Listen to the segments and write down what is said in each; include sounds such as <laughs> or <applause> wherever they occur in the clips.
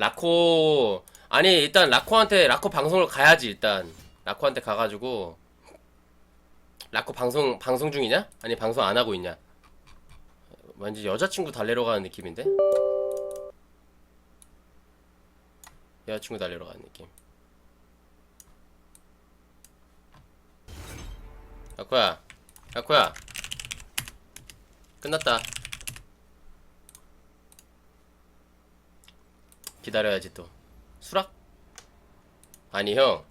라코 아니 일단 라코한테 라코 방송을 가야지 일단 라코한테 가가지고 라코 방송 방송 중이냐? 아니 방송 안 하고 있냐? 왠지 여자친구 달래러 가는 느낌인데? 여자친구 달래러 가는 느낌. 라코야, 라코야, 끝났다. 기다려야지 또. 수락? 아니 형.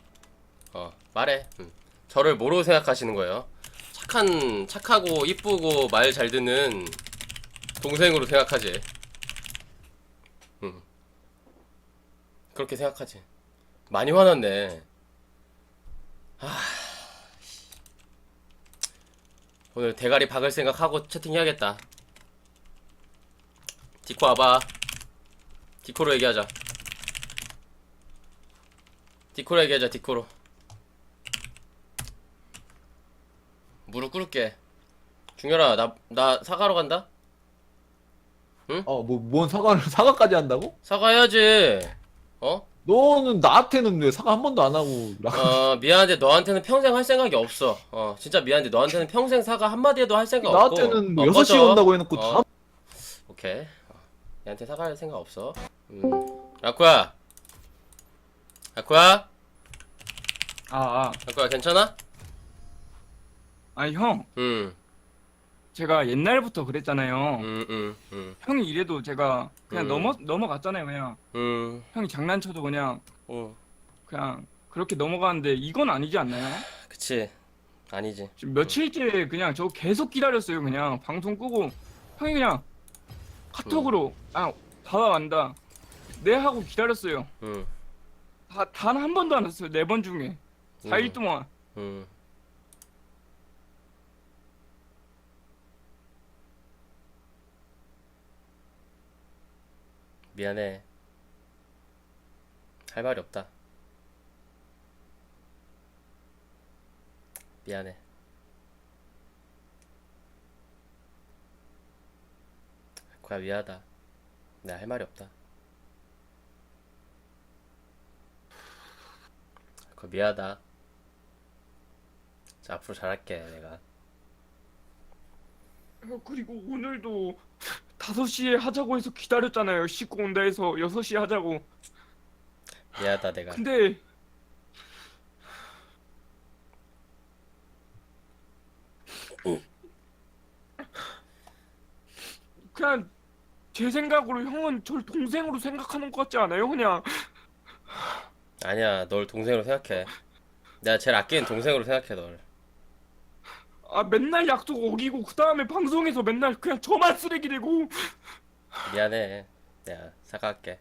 어 말해. 음. 저를 뭐로 생각하시는 거예요? 착한 착하고 이쁘고 말 잘 듣는 동생으로 생각하지. 음. 그렇게 생각하지. 많이 화났네. 아. 오늘 대가리 박을 생각하고 채팅해야겠다. 디코 와봐. 디코로 얘기하자. 디코로 얘기하자, 디코로. 무릎 꿇을게. 중열아, 나, 나 사과로 간다? 어, 뭐, 뭔 사과를, <laughs> 사과까지 한다고? 사과해야지. 어? 너는 나한테는 왜 사과 한 번도 안 하고, 라- 어, 미안한데 너한테는 평생 할 생각이 없어. 어, 진짜 미안한데 너한테는 평생 사과 한마디 해도 할 생각 없고. 나한테는 뭐 어, 6시에 꺼져. 온다고 해놓고 어. 다음, 오케이. 어, 얘한테 사과할 생각 없어. 음. 라쿠야. 라쿠야? 아, 아, 라쿠야, 괜찮아? 아니 형, 음, 제가 옛날부터 그랬잖아요. 음, 음, 음, 형이 이래도 제가 그냥 음. 넘어 넘어갔잖아요. 그냥 음, 형이 장난쳐도 그냥 음. 그냥 그렇게 넘어가는데 이건 아니지 않나요? 그치. 아니지. 지금 며칠째 그냥 저 계속 기다렸어요. 그냥 방송 끄고 형이 그냥 카톡으로 아 받아간다. 네 하고 기다렸어요. 음, 단한 번도 안 왔어요. 네 번 중에 4일 음. 동안. 음. 미안해. 할 말이 없다. 미안해. 거야 미안하다. 내가 할 말이 없다. 거 미안하다. 자, 앞으로 잘할게 내가. 어, 그리고 오늘도 5시에 하자고 해서 기다렸잖아요. 씻고 온다 해서 6시에 하자고. 미안하다 내가. 근데 그냥 제 생각으로 형은 절 동생으로 생각하는 것 같지 않아요? 그냥 아니야, 널 동생으로 생각해. 내가 제일 아끼는 동생으로 생각해 널. 아 맨날 약속 어기고 그 다음에 방송에서 맨날 그냥 저만 쓰레기 되고 미안해. 내가 사과할게.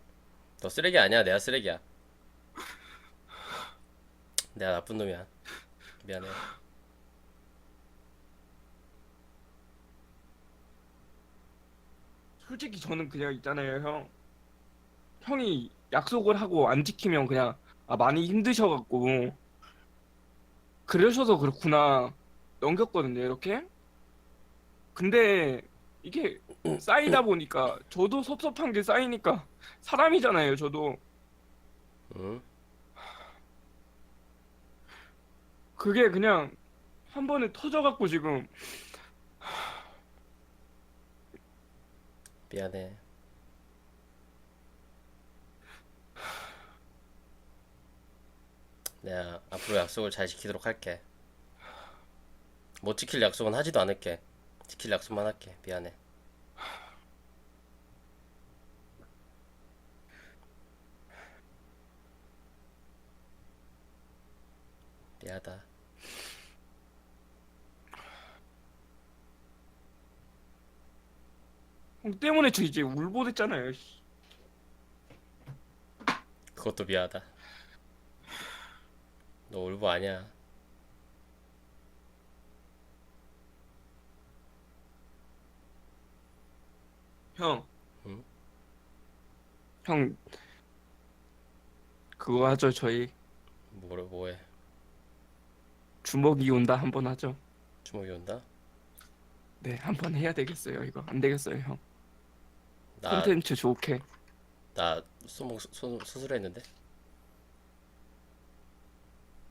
너 쓰레기 아니야. 내가 쓰레기야. 내가 나쁜 놈이야. 미안해. 솔직히 저는 그냥 있잖아요 형 형이 약속을 하고 안 지키면 그냥 아 많이 힘드셔갖고. 그러셔서 그렇구나. 넘겼거든요 이렇게. 근데 이게 쌓이다 보니까 저도 섭섭한 게 쌓이니까 사람이잖아요 저도. 응? 그게 그냥 한 번에 터져갖고 지금. 미안해. 내가 앞으로 약속을 잘 지키도록 할게. 못 지킬 약속은 하지도 않을게. 지킬 약속만 할게. 미안해. 미안하다. 형 때문에 저 이제 울보됐잖아요 씨. 그것도 미안하다. 너 울보 아니야. 형. 응? 형 그거 하죠 저희 뭐래 뭐해? 주먹이 온다 한번 하죠. 주먹이 온다? 네, 한번 해야 되겠어요, 이거. 안 되겠어요, 형. 나 콘텐츠 좋게. 나 손목 수, 수, 수술했는데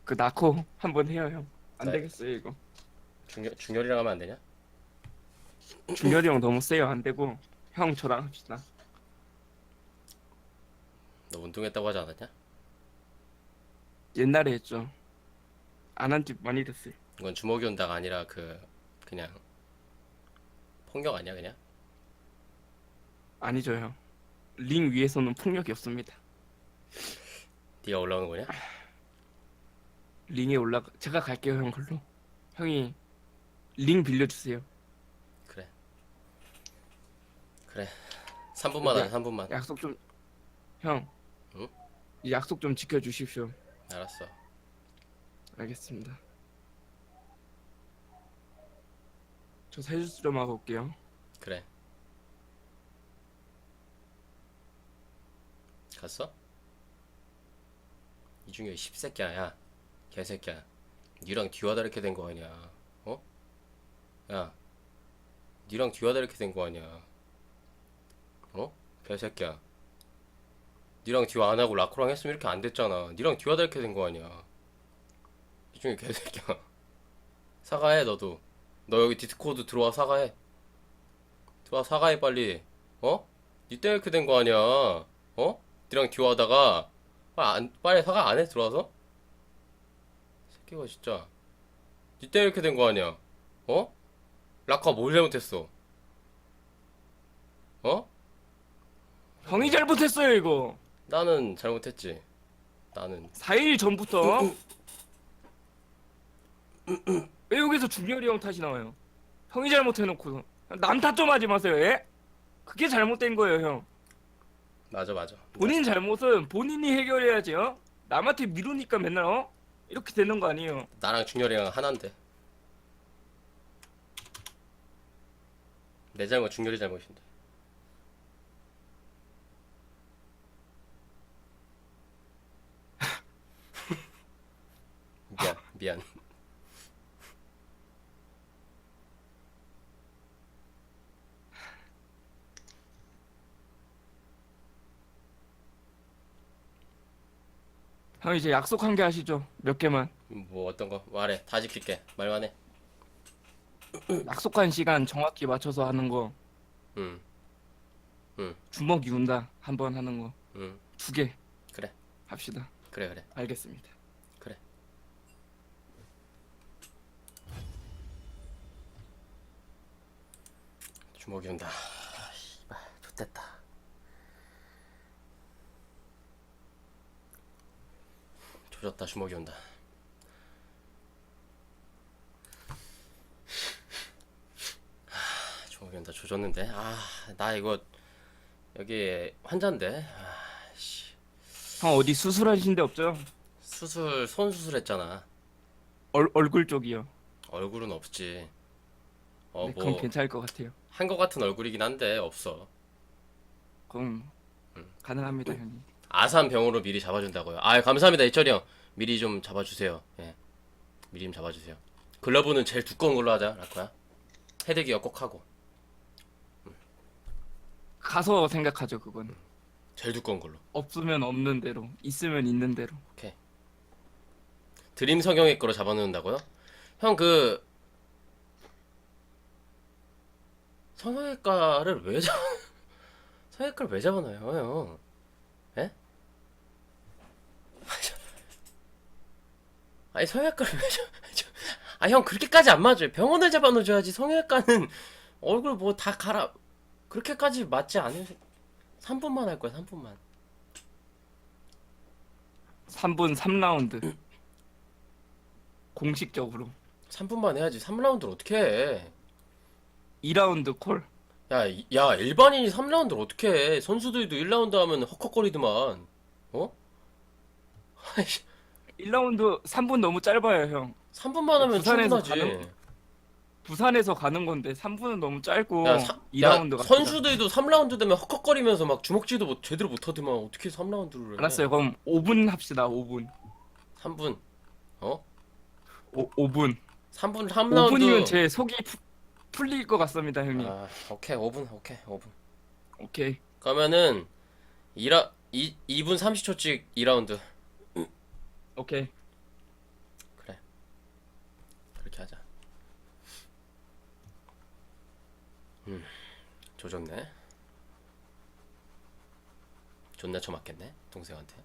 그 낳고 <laughs> 한번 해요 형. 안 네. 되겠어요 이거. 중열 중열이랑 하면 안 되냐? 중열이 형 너무 세요 안 되고 형 저랑 합시다. 너 운동했다고 하지 않았냐? 옛날에 했죠. 안 한 지 많이 됐어요. 이건 주먹이 온다가 아니라 그 그냥 폭력 아니야 그냥? 아니죠 형. 링 위에서는 폭력이 없습니다. <laughs> 네가 올라오는 거냐? 링에 올라가 제가 갈게요 형 걸로. 형이 링 빌려주세요. 그래 그래 3분만 하자 3분만 약속 좀 형. 응? 이 약속 좀 지켜주십시오. 알았어 알겠습니다. 저 세수 좀 하고 올게요. 그래 갔어? 이 중에 십새끼야 야 개새끼야. 니랑 뒤와다 이렇게 된 거 아니야. 어? 야 니랑 뒤와다 이렇게 된 거 아니야. 어? 개새끼야. 니랑 뒤와 안 하고 라코랑 했으면 이렇게 안 됐잖아. 니랑 뒤와다 이렇게 된 거 아니야. 이 중에 개새끼야. <laughs> 사과해 너도. 너 여기 디스코드 들어와 사과해. 들어와 사과해 빨리. 어? 니 때문에 이렇게 된 거 아니야. 어? 니랑 듀오하다가 빨리, 안, 빨리 사과 안 해 들어와서? 새끼가 진짜 니 때문에 이렇게 된 거 아니야 어? 라카 뭘 잘못했어 어? 형이 잘못했어요 이거. 나는 잘못했지 나는 4일 전부터 왜 여기서 중열이 형 탓이 나와요? 형이 잘못해놓고 남 탓 좀 하지 마세요. 예? 그게 잘못된 거예요 형. 맞아 맞아 본인 잘못은 본인이 해결해야지 요 남한테 미루니까 맨날 어? 이렇게 되는 거 아니에요. 나랑 중열이랑 하나인데. 내 잘못 중열이 잘못인데. <laughs> 미안 미안 형 이제 약속한 게 하시죠. 몇 개만. 뭐 어떤 거 말해 다 지킬게 말만 해 약속한 시간 정확히 맞춰서 하는 거. 응, 주먹 이운다 한 번 하는 거. 응, 두 개. 그래. 합시다. 그래 그래 알겠습니다. 그래 주먹이 온다 아, 씨발 좋됐다 조졌다 주먹이 온다 아, 주먹이 온다 조졌는데 아나 이거 여기 환자인데 아, 씨. 형 어디 수술하신 데 없죠? 수술 손 수술했잖아 얼, 얼굴 쪽이요. 얼굴은 없지. 어, 네, 뭐, 그럼 괜찮을 것 같아요. 한거 같은 얼굴이긴 한데, 없어. 그럼 음. 가능합니다 형님. 아산 병으로 미리 잡아준다고요. 아, 감사합니다, 이철이 형. 미리 좀 잡아주세요. 예. 미리 좀 잡아주세요. 글러브는 제일 두꺼운 걸로 하자, 라코야. 헤드기어 꼭 하고. 가서 생각하죠 그건. 제일 두꺼운 걸로. 없으면 없는 대로, 있으면 있는 대로. 드림 성형외 거로 잡아놓는다고요? 형, 그, 성형외과를 왜 잡아, <laughs> 성형외과를 왜 잡아놔요, 형? 예? 아니, 성형외과를 왜 잡아, 아, 형, 그렇게까지 안 맞아요. 병원을 잡아놓아야지. 성형외과는 얼굴 뭐 다 갈아, 그렇게까지 맞지 않으 3분만 할 거야, 3분만. 3분 3라운드. 공식적으로. 3분만 해야지. 3라운드를 어떻게 해? 2라운드 콜. 야, 이- 야, 일반인이 3라운드를 어떻게 해? 선수들도 1라운드 하면 헉헉거리더만. 어? 아이씨, 1라운드 3분 너무 짧아요 형. 3분만 하면 부산에서 충분하지. 가는- 부산에서 가는 건데 3분은 너무 짧고 야, 사- 2라운드 야. 선수들도 3라운드 되면 헉헉거리면서 막 주먹질도 못, 제대로 못 하더만. 어떻게 3라운드를 해? 알았어요. 그럼 5분 합시다. 5분. 3분. 어? 오, 5분. 3분 3라운드. 5분이면 제 속이 푸, 풀릴 것 같습니다, 형님. 아, 오케이. 5분. 오케이. 5분. 오케이. 그러면은 2라 2 2분 30초씩 2라운드 오케이. 그래 그렇게 하자 음 조졌네 존나 처맞겠네 동생한테